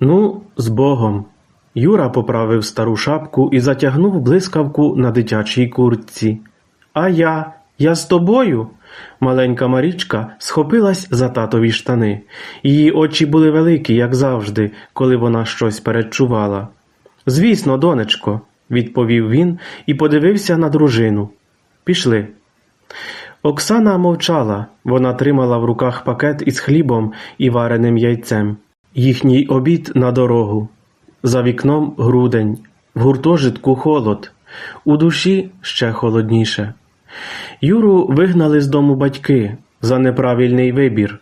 Ну, з Богом. Юра поправив стару шапку і затягнув блискавку на дитячій куртці. А я, я з тобою. Маленька Марічка схопилась за татові штани. Її очі були великі, як завжди, коли вона щось передчувала. Звісно, донечко, відповів він і подивився на дружину. Пішли. Оксана мовчала, вона тримала в руках пакет із хлібом і вареним яйцем. Їхній обід на дорогу. За вікном грудень, в гуртожитку холод, у душі ще холодніше. Юру вигнали з дому батьки за неправильний вибір.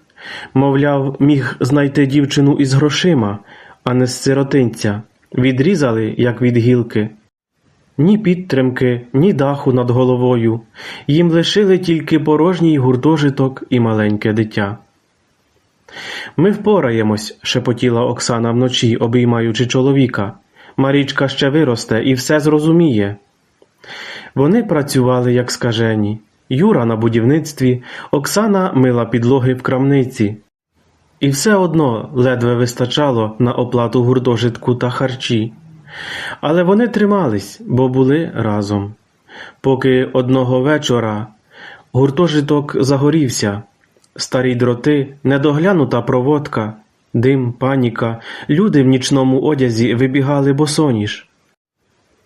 Мовляв, міг знайти дівчину із грошима, а не з сиротинця. Відрізали, як від гілки. Ні підтримки, ні даху над головою. Їм лишили тільки порожній гуртожиток і маленьке дитя. Ми впораємось, шепотіла Оксана вночі, обіймаючи чоловіка. Марічка ще виросте і все зрозуміє. Вони працювали як скажені. Юра на будівництві, Оксана мила підлоги в крамниці. І все одно ледве вистачало на оплату гуртожитку та харчі. Але вони тримались, бо були разом. Поки одного вечора гуртожиток загорівся, старі дроти, недоглянута проводка, дим, паніка, люди в нічному одязі вибігали босоніж.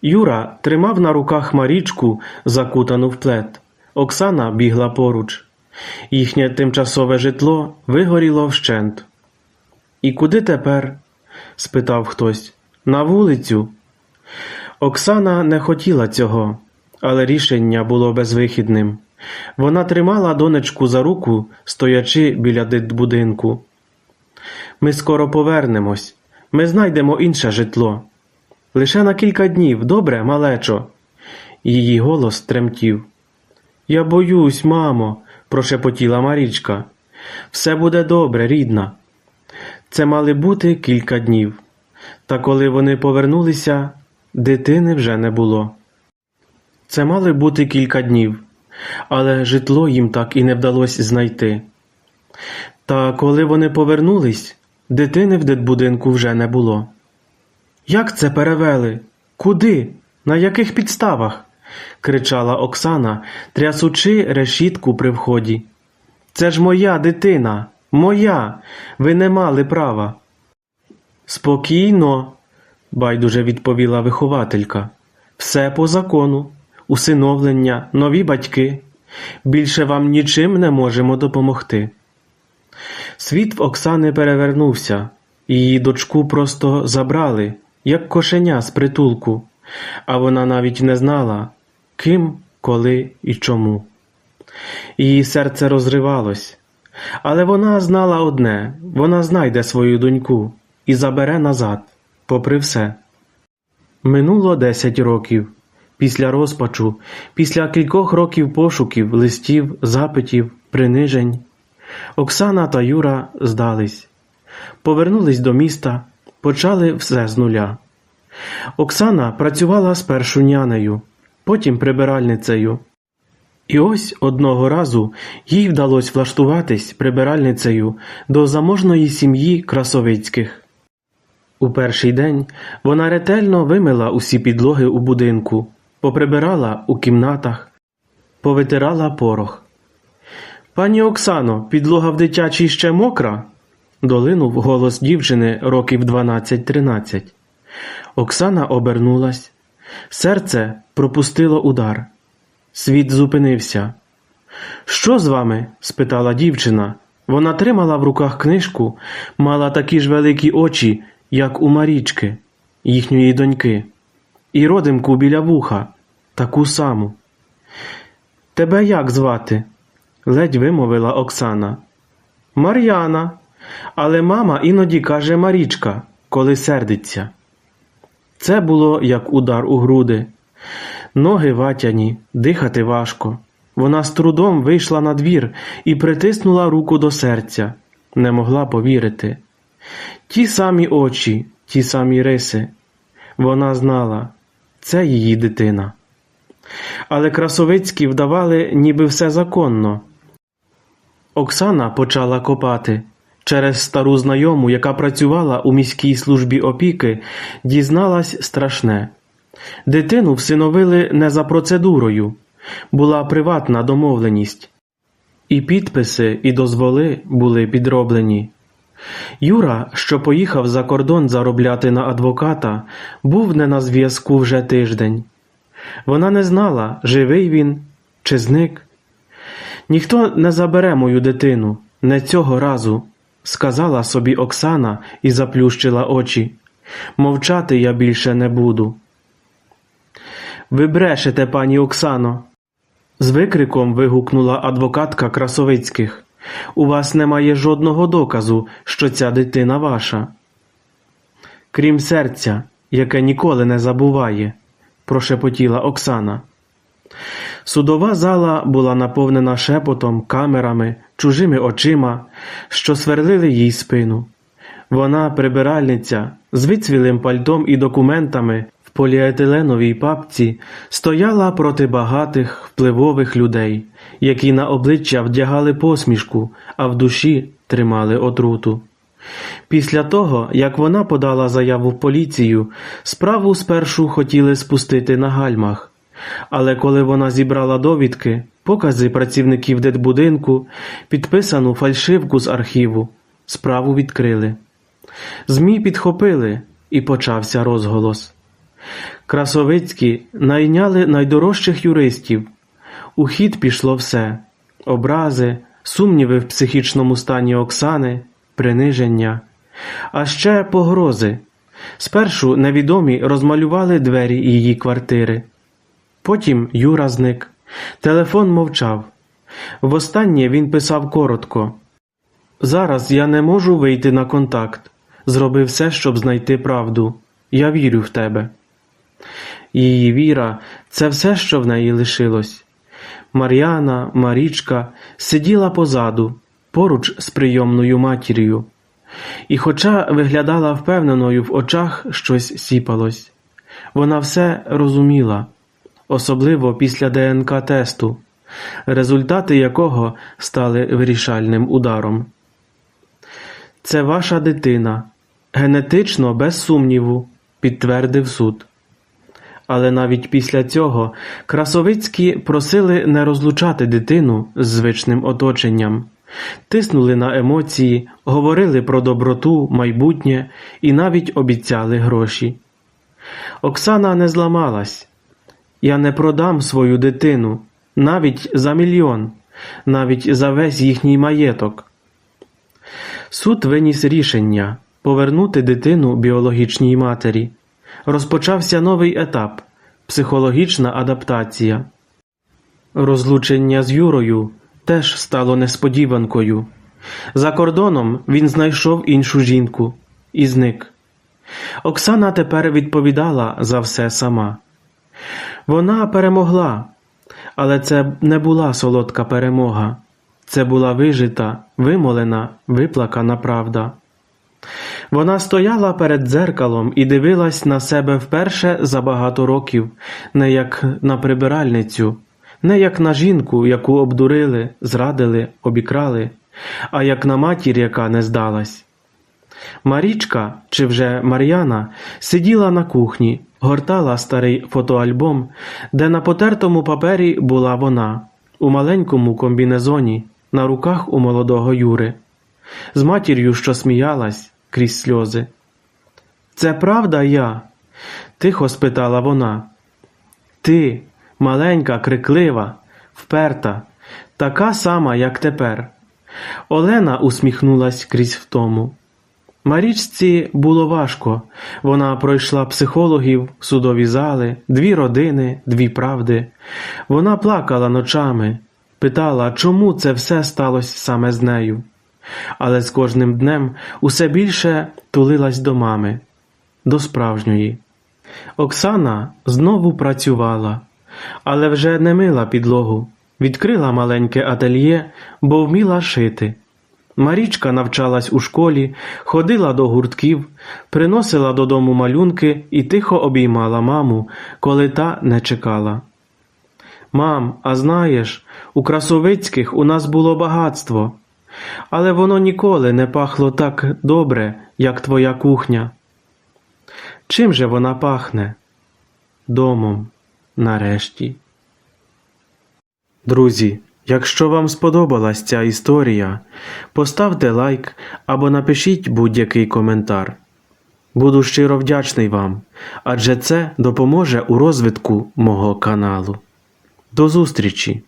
Юра тримав на руках Марічку, закутану в плед. Оксана бігла поруч. Їхнє тимчасове житло вигоріло вщент. І куди тепер? спитав хтось. На вулицю. Оксана не хотіла цього, але рішення було безвихідним. Вона тримала донечку за руку, стоячи біля дитбудинку. Ми скоро повернемось. Ми знайдемо інше житло. Лише на кілька днів, добре, малечо. Її голос тремтів. Я боюсь, мамо, прошепотіла Марічка. Все буде добре, рідна. Це мали бути кілька днів. Та коли вони повернулися, дитини вже не було. Це мали бути кілька днів, але житло їм так і не вдалося знайти. Та коли вони повернулись, дитини в дитбудинку вже не було. Як це перевели? Куди? На яких підставах? кричала Оксана, трясучи решітку при вході. Це ж моя дитина, моя. Ви не мали права. Спокійно, байдуже відповіла вихователька. Все по закону, усиновлення, нові батьки. Більше вам нічим не можемо допомогти. Світ в Оксани перевернувся, її дочку просто забрали, як кошеня з притулку, а вона навіть не знала, ким, коли і чому. Її серце розривалось, але вона знала одне вона знайде свою доньку і забере назад, попри все. Минуло десять років. Після розпачу, після кількох років пошуків, листів, запитів, принижень, Оксана та Юра здались, повернулись до міста, почали все з нуля. Оксана працювала спершу нянею, потім прибиральницею. І ось одного разу їй вдалося влаштуватись прибиральницею до заможної сім'ї Красовицьких. У перший день вона ретельно вимила усі підлоги у будинку, поприбирала у кімнатах, повитирала порох. Пані Оксано, підлога в дитячій ще мокра? долинув голос дівчини років 12-13. Оксана обернулась. Серце пропустило удар. Світ зупинився. Що з вами? спитала дівчина. Вона тримала в руках книжку, мала такі ж великі очі, як у Марічки, їхньої доньки, і родимку біля вуха, таку саму. Тебе як звати? ледь вимовила Оксана. Мар'яна. Але мама іноді каже Марічка, коли сердиться. Це було як удар у груди. Ноги ватяні, дихати важко. Вона з трудом вийшла на двір і притиснула руку до серця, не могла повірити. Ті самі очі, ті самі риси. Вона знала, це її дитина. Але красовицькі вдавали, ніби все законно. Оксана почала копати. через стару знайому, яка працювала у міській службі опіки, дізналась страшне. Дитину всиновили не за процедурою, була приватна домовленість. І підписи, і дозволи були підроблені. Юра, що поїхав за кордон заробляти на адвоката, був не на зв'язку вже тиждень. Вона не знала, живий він чи зник. Ніхто не забере мою дитину, не цього разу, сказала собі Оксана і заплющила очі. Мовчати я більше не буду. Ви брешете, пані Оксано. З викриком вигукнула адвокатка Красовицьких. У вас немає жодного доказу, що ця дитина ваша. Крім серця, яке ніколи не забуває, прошепотіла Оксана. Судова зала була наповнена шепотом, камерами, чужими очима, що сверлили їй спину. Вона, прибиральниця, з вицвілим пальтом і документами поліетиленовій папці, стояла проти багатих, впливових людей, які на обличчя вдягали посмішку, а в душі тримали отруту. Після того, як вона подала заяву в поліцію, справу спершу хотіли спустити на гальмах. Але коли вона зібрала довідки, покази працівників дитбудинку, підписану фальшивку з архіву, справу відкрили. ЗМІ підхопили, і почався розголос. Красовицькі найняли найдорожчих юристів. У хід пішло все: образи, сумніви в психічному стані Оксани, приниження, а ще погрози. Спершу невідомі розмалювали двері її квартири. Потім Юра зник. Телефон мовчав. Востаннє він писав коротко. Зараз я не можу вийти на контакт. Зроби все, щоб знайти правду. Я вірю в тебе. Її віра це все, що в неї лишилось. Мар'яна, Марічка сиділа позаду, поруч з прийомною матір'ю. І, хоча виглядала впевненою в очах, щось сіпалось. Вона все розуміла, особливо після ДНК тесту, результати якого стали вирішальним ударом. Це ваша дитина, генетично без сумніву, підтвердив суд. Але навіть після цього Красовицькі просили не розлучати дитину з звичним оточенням, тиснули на емоції, говорили про доброту, майбутнє і навіть обіцяли гроші. Оксана не зламалась. Я не продам свою дитину навіть за мільйон, навіть за весь їхній маєток. Суд виніс рішення повернути дитину біологічній матері. Розпочався новий етап психологічна адаптація. Розлучення з Юрою теж стало несподіванкою. За кордоном він знайшов іншу жінку і зник. Оксана тепер відповідала за все сама. Вона перемогла, але це не була солодка перемога. Це була вижита, вимолена, виплакана правда. Вона стояла перед дзеркалом і дивилась на себе вперше за багато років, не як на прибиральницю, не як на жінку, яку обдурили, зрадили, обікрали, а як на матір, яка не здалась. Марічка, чи вже Мар'яна, сиділа на кухні, гортала старий фотоальбом, де на потертому папері була вона, у маленькому комбінезоні, на руках у молодого Юри, з матір'ю, що сміялась крізь сльози. Це правда я? тихо спитала вона. Ти, маленька, криклива, вперта, така сама, як тепер. Олена усміхнулась крізь втому. Марічці було важко. Вона пройшла психологів, судові зали, дві родини, дві правди. Вона плакала ночами, питала, чому це все сталося саме з нею. Але з кожним днем усе більше тулилась до мами, до справжньої. Оксана знову працювала, але вже не мила підлогу, відкрила маленьке ательє, бо вміла шити. Марічка навчалась у школі, ходила до гуртків, приносила додому малюнки і тихо обіймала маму, коли та не чекала. Мам, а знаєш, у Красовицьких у нас було багатство. Але воно ніколи не пахло так добре, як твоя кухня. Чим же вона пахне? Домом, нарешті. Друзі, якщо вам сподобалась ця історія, поставте лайк або напишіть будь-який коментар. Буду щиро вдячний вам, адже це допоможе у розвитку мого каналу. До зустрічі!